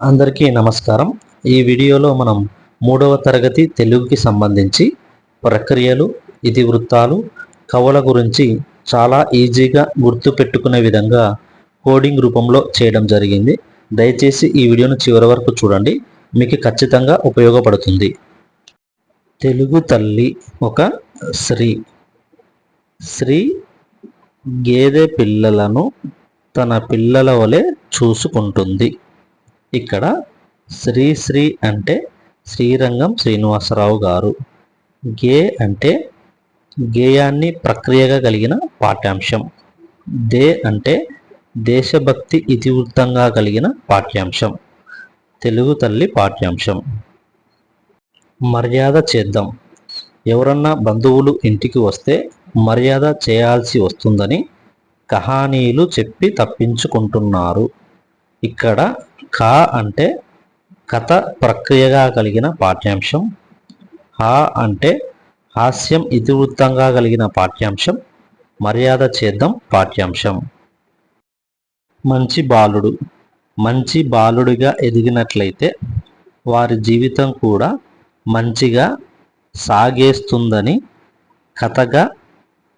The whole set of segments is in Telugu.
అందరికీ నమస్కారం. ఈ వీడియోలో మనం మూడవ తరగతి తెలుగుకి సంబంధించి ప్రక్రియలు ఇతివృత్తాలు కవుల గురించి చాలా ఈజీగా గుర్తుపెట్టుకునే విధంగా కోడింగ్ రూపంలో చేయడం జరిగింది. దయచేసి ఈ వీడియోను చివరి వరకు చూడండి. మీకు ఖచ్చితంగా ఉపయోగపడుతుంది. తెలుగు తల్లి ఒక శ్రీ శ్రీ గేదె పిల్లలను తన పిల్లల వలె చూసుకుంటుంది. ఇక్కడ శ్రీశ్రీ అంటే శ్రీరంగం శ్రీనివాసరావు గారు. గే అంటే గేయాన్ని ప్రక్రియగా కలిగిన పాఠ్యాంశం. దే అంటే దేశభక్తి ఇతివృత్తంగా కలిగిన పాఠ్యాంశం. తెలుగు తల్లి పాఠ్యాంశం. మర్యాద చేద్దాం. ఎవరన్నా బంధువులు ఇంటికి వస్తే మర్యాద చేయాల్సి వస్తుందని కహానీలు చెప్పి తప్పించుకుంటున్నారు. ఇక్కడ కా అంటే కథ ప్రక్రియగా కలిగిన పాఠ్యాంశం హా అంటే హాస్యం ఇతివృత్తంగా కలిగిన పాఠ్యాంశం మర్యాద చేద్దాం పాఠ్యాంశం. మంచి బాలుడు మంచి బాలుడిగా ఎదిగినట్లయితే వారి జీవితం కూడా మంచిగా సాగేస్తుందని కథగా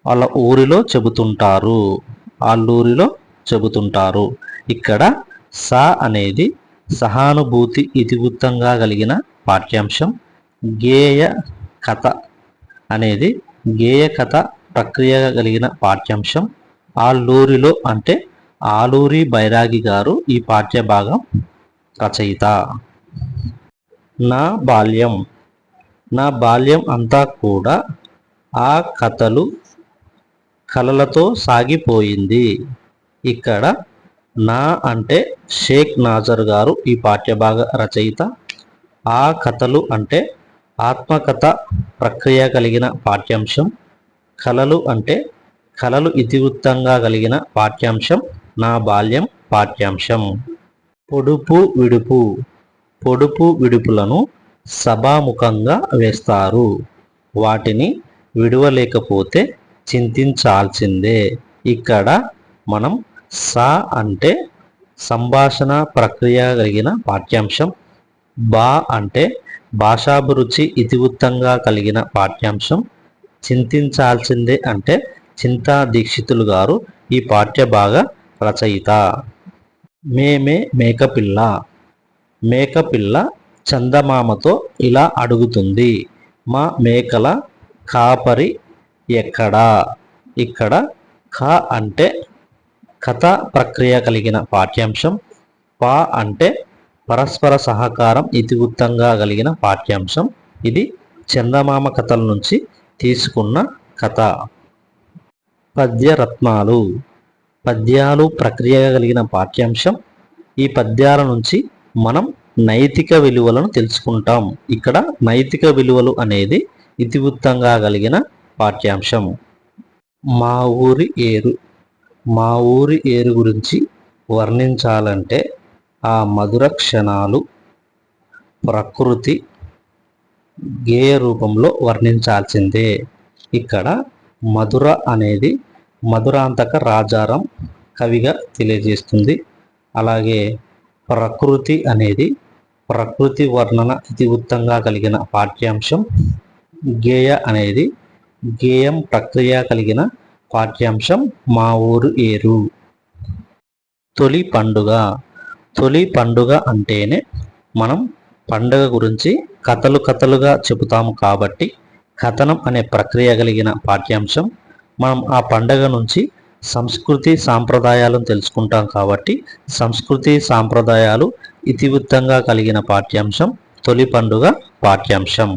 వాళ్ళ ఊరిలో చెబుతుంటారు వాళ్ళూరిలో చెబుతుంటారు. ఇక్కడ సా అనేది సహానుభూతి ఇతివృత్తంగా కలిగిన పాఠ్యాంశం. గేయ కథ అనేది గేయ కథ ప్రక్రియగా కలిగిన పాఠ్యాంశం. ఆలూరిలో అంటే ఆలూరి బైరాగి గారు ఈ పాఠ్య భాగం రచయిత. నా బాల్యం. నా బాల్యం అంతా కూడా ఆ కథలు కలలతో సాగిపోయింది. ఇక్కడ నా అంటే షేక్ నాజర్ గారు ఈ పాఠ్యభాగ రచయిత. ఆ కథలు అంటే ఆత్మకథ ప్రక్రియ కలిగిన పాఠ్యాంశం. కళలు అంటే కళలు ఇతివృత్తంగా కలిగిన పాఠ్యాంశం. నా బాల్యం పాఠ్యాంశం. పొడుపు విడుపు. పొడుపు విడుపులను సభాముఖంగా వేస్తారు. వాటిని విడవలేకపోతే చింతించాల్సిందే. ఇక్కడ మనం సా అంటే సంభాషణ ప్రక్రియ కలిగిన పాఠ్యాంశం. బా అంటే భాషాభిరుచి ఇతివృత్తంగా కలిగిన పాఠ్యాంశం. చింతించాల్సిందే అంటే చింతా దీక్షితులు గారు ఈ పాఠ్య భాగ రచయిత. మేమే మేకపిల్ల. మేకపిల్ల చందమామతో ఇలా అడుగుతుంది. మా మేకల కాపరి ఎక్కడా? ఇక్కడ క అంటే కథ ప్రక్రియ కలిగిన పాఠ్యాంశం. పా అంటే పరస్పర సహకారం ఇతివృత్తంగా కలిగిన పాఠ్యాంశం. ఇది చందమామ కథల నుంచి తీసుకున్న కథ. పద్యరత్నాలు. పద్యాలు ప్రక్రియ కలిగిన పాఠ్యాంశం. ఈ పద్యాల నుంచి మనం నైతిక విలువలను తెలుసుకుంటాం. ఇక్కడ నైతిక విలువలు అనేది ఇతివృత్తంగా కలిగిన పాఠ్యాంశం. మా ఊరి ఏరు. మా ఊరి ఏరు గురించి వర్ణించాలంటే ఆ మధుర క్షణాలు ప్రకృతి గేయ రూపంలో వర్ణించాల్సిందే. ఇక్కడ మధుర అనేది మధురాంతక రాజారం కవిగా తెలియజేస్తుంది. అలాగే ప్రకృతి అనేది ప్రకృతి వర్ణన ఇతివృత్తంగా కలిగిన పాఠ్యాంశం. గేయ అనేది గేయం ప్రక్రియ కలిగిన పాఠ్యాంశం మా ఊరు ఏరు. తొలి పండుగ. తొలి పండుగ అంటేనే మనం పండుగ గురించి కథలు కథలుగా చెబుతాము కాబట్టి కథనం అనే ప్రక్రియ కలిగిన పాఠ్యాంశం మనం ఆ పండగ నుంచి సంస్కృతి సాంప్రదాయాలను తెలుసుకుంటాం కాబట్టి సంస్కృతి సాంప్రదాయాలు ఇతివృత్తంగా కలిగిన పాఠ్యాంశం తొలి పండుగ పాఠ్యాంశం.